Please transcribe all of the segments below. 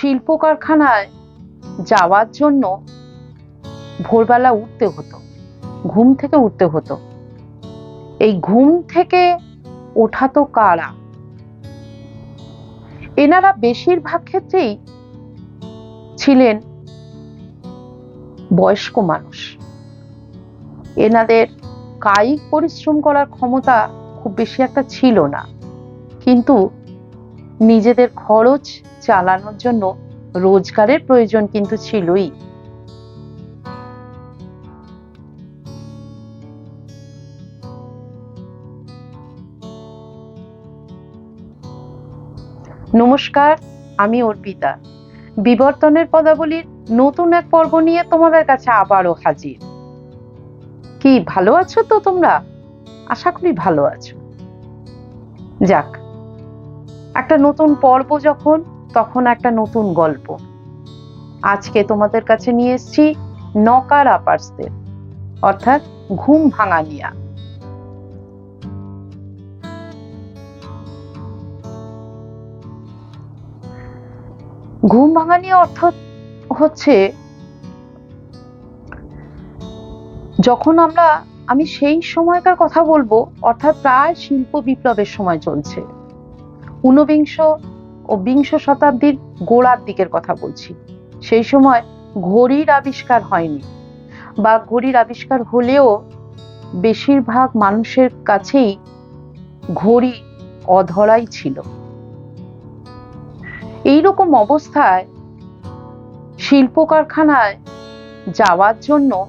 শিল্প কারখানায় যাওয়ার জন্য ভোরবেলা উঠতে হতো, ঘুম থেকে উঠতে হতো। এই ঘুম থেকে ওঠা তো কারা? এনারা বেশিরভাগ ক্ষেত্রেই ছিলেন বয়স্ক মানুষ। এনাদের কায়িক পরিশ্রম করার ক্ষমতা খুব বেশি একটা ছিল না। কিন্তু নিজেদের খরচ চালানোর জন্য রোজগারের প্রয়োজন কিন্তু ছিলই। নমস্কার, আমি অর্পিতা। বিবর্তনের পদাবলীর নতুন এক পর্ব নিয়ে তোমাদের কাছে আবারও হাজির। কি, ভালো আছো তো তোমরা? আশা করি ভালো আছো। যাক একটা নতুন পর্ব যখন, তখন একটা নতুন গল্প। আজকে তোমাদের কাছে নিয়ে এসেছি নকার আপার্সদের, অর্থাৎ ঘুম ভাঙানিয়া ঘুম ভাঙানিয়া অর্থ হচ্ছে, যখন আমরা, আমি সেই সময়কার কথা বলব, অর্থাৎ প্রায় শিল্প বিপ্লবের সময় চলছে। ঊনবিংশ ও বিংশ শতাব্দীর গোড়ার দিকের কথা বলছি। সেই সময় ঘড়ির আবিষ্কার হয়নি বা ঘড়ির আবিষ্কার হলেও বেশিরভাগ মানুষের কাছেই ঘড়ি অধরাই ছিল। এইরকম অবস্থায় শিল্প কারখানায় যাওয়ার জন্য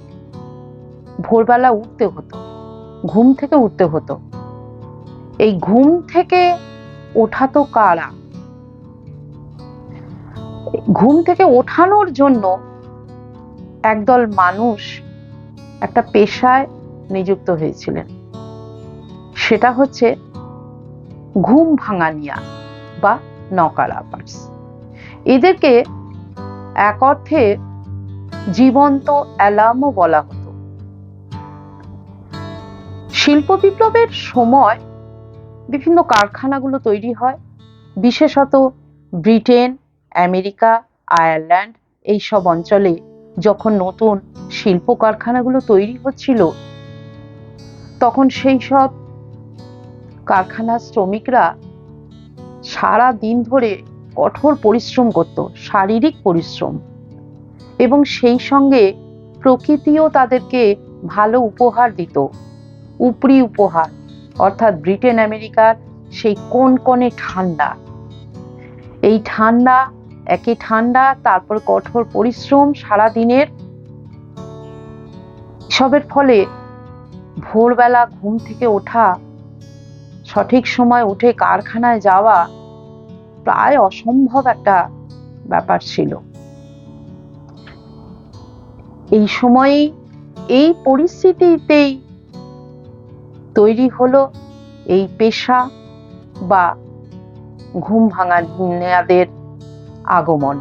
ভোরবেলা উঠতে হতো, ঘুম থেকে উঠতে হতো। এই ঘুম থেকে ওঠা তো কারা? ঘুম থেকে ওঠানোর জন্য একদল মানুষ একটা পেশায় নিযুক্ত হয়েছিলেন। সেটা হচ্ছে ঘুম ভাঙানিয়া বা নকারাপার্স এদেরকে এক অর্থে জীবন্ত অ্যালার্মও বলা হতো। শিল্প বিপ্লবের সময় বিভিন্ন কারখানাগুলো তৈরি হয়। বিশেষত ব্রিটেন, আমেরিকা, আয়ারল্যান্ড এই সব অঞ্চলে যখন নতুন শিল্প কারখানাগুলো তৈরি হচ্ছিল, তখন সেই সব কারখানার শ্রমিকরা সারা দিন ধরে কঠোর পরিশ্রম করত, শারীরিক পরিশ্রম। এবং সেই সঙ্গে প্রকৃতিও তাদেরকে ভালো উপহার দিত, উপরি উপহার। অর্থাৎ ব্রিটেন, আমেরিকার সেই কোন কোণে ঠান্ডা? এই ঠান্ডা, একে ঠান্ডা, তারপর কঠোর পরিশ্রম সারা দিনের সবের ফলে ভোরবেলা ঘুম থেকে ওঠা, সঠিক সময় উঠে কারখানায় যাওয়া প্রায় অসম্ভব একটা ব্যাপার ছিল। এই সময়ে এই পরিস্থিতিতেই তৈরি হলো এই পেশা বা ঘুম ভাঙা নেয়াদের আগমন।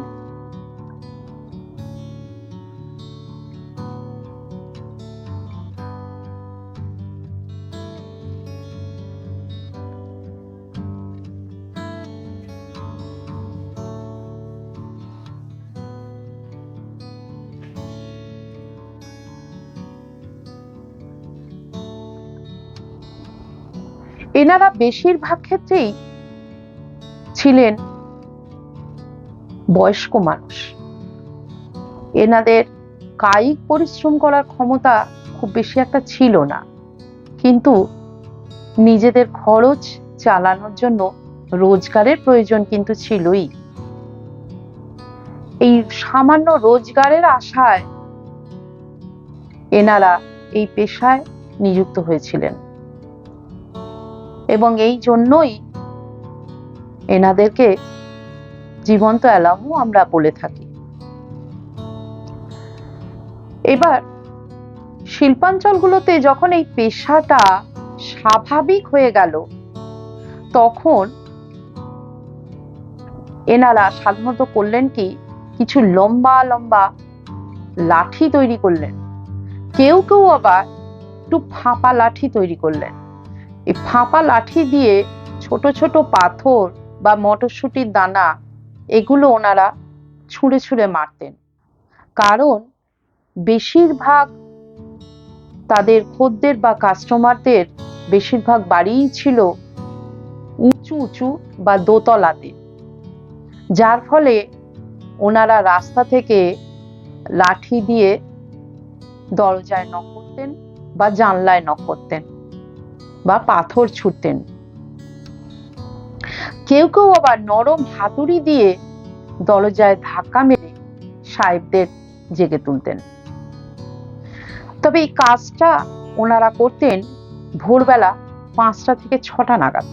এনারা বেশিরভাগ ক্ষেত্রেই ছিলেন বয়স্ক মানুষ। এনাদের কায়িক পরিশ্রম করার ক্ষমতা খুব বেশি একটা ছিল না। কিন্তু নিজেদের খরচ চালানোর জন্য রোজগারের প্রয়োজন কিন্তু ছিলই। এই সামান্য রোজগারের আশায় এনারা এই পেশায় নিযুক্ত হয়েছিলেন। এবং এই জন্যই এনাদেরকে জীবন্ত অ্যালামও আমরা বলে থাকি। এবার শিল্পাঞ্চলগুলোতে যখন এই পেশাটা স্বাভাবিক হয়ে গেল, তখন এনারা সাধারণত করলেন কি, কিছু লম্বা লম্বা লাঠি তৈরি করলেন। কেউ কেউ আবার একটু ফাঁপা লাঠি তৈরি করলেন। এই ফাঁপা লাঠি দিয়ে ছোট ছোট পাথর বা মটরশুঁটির দানা, এগুলো ওনারা ছুঁড়ে ছুঁড়ে মারতেন। কারণ বেশিরভাগ তাদের খদ্দের বা কাস্টমারদের বেশিরভাগ বাড়িই ছিল উঁচু উঁচু বা দোতলাতে। যার ফলে ওনারা রাস্তা থেকে লাঠি দিয়ে দরজায় নক করতেন বা জানলায় নক করতেন। বা পাথর ছুটতেন। কেউ কেউ আবার নরম হাতুড়ি দিয়ে দরজায় ধাক্কা মেরে সাহেবদের জেগে তুলতেন। তবে এই কাজটা ওনারা করতেন ভোরবেলা পাঁচটা থেকে ছটা নাগাদ।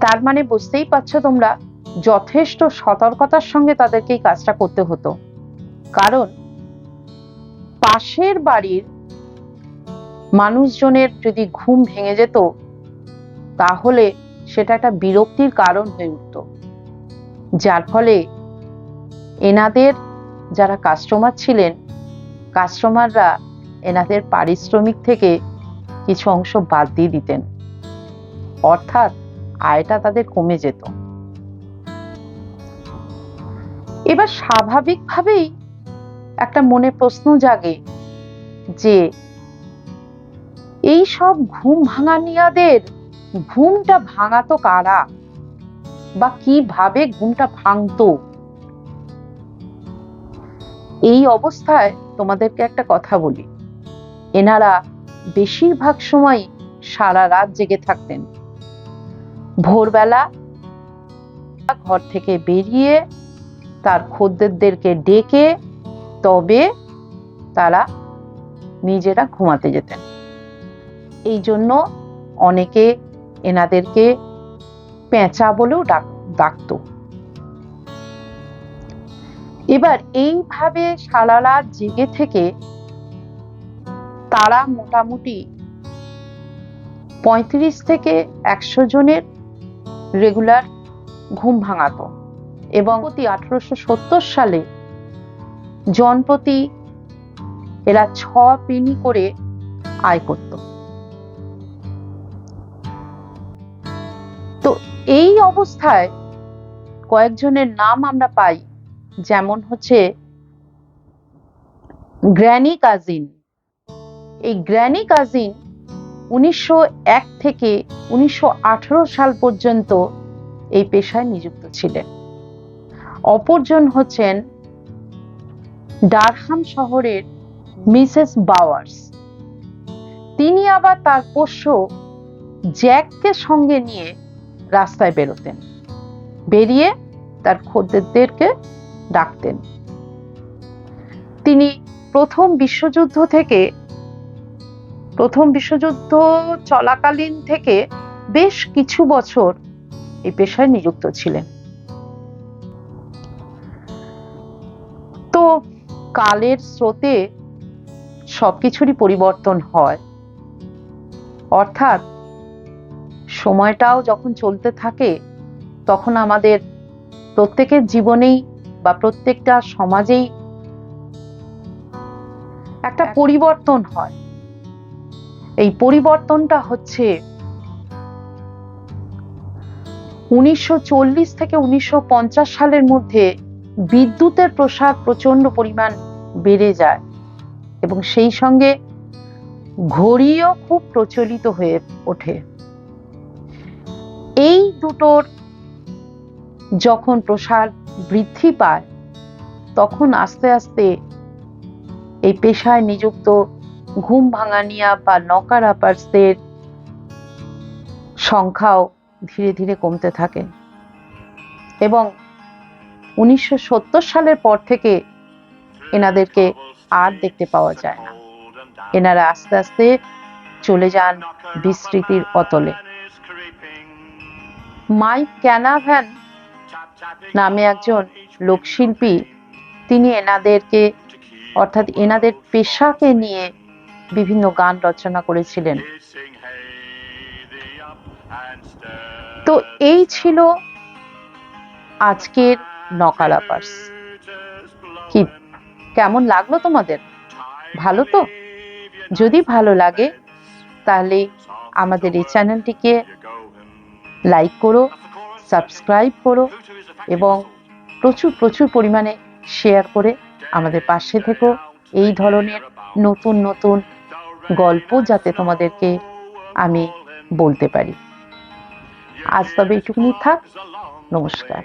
তার মানে বুঝতেই পারছ তোমরা, যথেষ্ট সতর্কতার সঙ্গে তাদেরকে এই কাজটা করতে হতো। কারণ পাশের বাড়ির মানুষজনের যদি ঘুম ভেঙে যেত, তাহলে সেটা একটা বিরক্তির কারণ হয়ে উঠত। যার ফলে এনাদের যারা কাস্টমার ছিলেন কাস্টমাররা এনাদের পারিশ্রমিক থেকে কিছু অংশ বাদ দিয়ে দিতেন। অর্থাৎ আয়টা তাদের কমে যেত। এবার স্বাভাবিকভাবেই একটা মনে প্রশ্ন জাগে যে এই সব ঘুম ভাঙানিয়াদের? ঘুমটা ভাঙাতো কারা? বা কীভাবে ঘুমটা ভাঙতো? এই অবস্থায় তোমাদেরকে একটা কথা বলি। এনারা বেশিরভাগ সময় সারা রাত জেগে থাকতেন। ভোরবেলা ঘর থেকে বেরিয়ে তার খদ্দেরদেরকে ডেকে তবে তারা নিজেরা ঘুমাতে যেতেন। এই জন্য অনেকে এনাদেরকে পেঁচা বলেও ডাক, ডাকত। এবার এইভাবে সারা জেগে থেকে তারা মোটামুটি পঁয়ত্রিশ থেকে একশো জনের রেগুলার ঘুম ভাঙাতো এবং প্রতি আঠারোশো সত্তর সালে জনপ্রতি এরা ছ পেনি করে আয় করত। তো এই অবস্থায় কয়েকজনের নাম আমরা পাই, যেমন হচ্ছে গ্র্যানি কাজিন। এই গ্র্যানি কাজিন উনিশশো এক থেকে উনিশশো সাল পর্যন্ত এই পেশায় নিযুক্ত ছিলেন। অপরজন হচ্ছেন ডারহাম শহরের মিসেস বাওয়ার্স। তিনি আবার তার পোষ্য জ্যাককে সঙ্গে নিয়ে রাস্তায় বেরোতেন। বেরিয়ে তার খদ্দেরদেরকে ডাকতেন। তিনি প্রথম বিশ্বযুদ্ধ থেকে, প্রথম বিশ্বযুদ্ধ চলাকালীন থেকে বেশ কিছু বছর এই পেশায় নিযুক্ত ছিলেন। তো কালের স্রোতে সবকিছুরই পরিবর্তন হয়। অর্থাৎ সময়টাও যখন চলতে থাকে তখন আমাদের প্রত্যেকের জীবনেই বা প্রত্যেকটা সমাজেই একটা পরিবর্তন হয়। এই পরিবর্তনটা হচ্ছে উনিশশো চল্লিশ থেকে উনিশশো পঞ্চাশ সালের মধ্যে বিদ্যুতের প্রসার প্রচণ্ড পরিমাণ বেড়ে যায় এবং সেই সঙ্গে ঘড়িও খুব প্রচলিত হয়ে ওঠে। এই দুটোর যখন প্রসার বৃদ্ধি পায়, তখন আস্তে আস্তে এই পেশায় নিযুক্ত ঘুম ভাঙানিয়া বা নকার আপার্সদের সংখ্যাও ধীরে ধীরে কমতে থাকে। এবং উনিশশো সত্তর সালের পর থেকে এনাদেরকে আর দেখতে পাওয়া যায় না। এনারা আস্তে আস্তে চলে যান বিস্তৃতির অতলে। মাইক ক্যানাভ্যান নামে একজন লোকশিল্পী, তিনি এনাদেরকে, অর্থাৎ এনাদের পেশাকে নিয়ে বিভিন্ন গান রচনা করেছিলেন। তো এই ছিল আজকের নকালাপার্স কি, কেমন লাগল তোমাদের? ভালো তো? যদি ভালো লাগে, তাহলে আমাদের এই চ্যানেলটিকে লাইক করো সাবস্ক্রাইব করো এবং প্রচুর প্রচুর পরিমাণে শেয়ার করে আমাদের পাশে থেকো। এই ধরনের নতুন নতুন গল্প যাতে তোমাদেরকে আমি বলতে পারি। আজ তবে এইটুকুনি থাক। নমস্কার।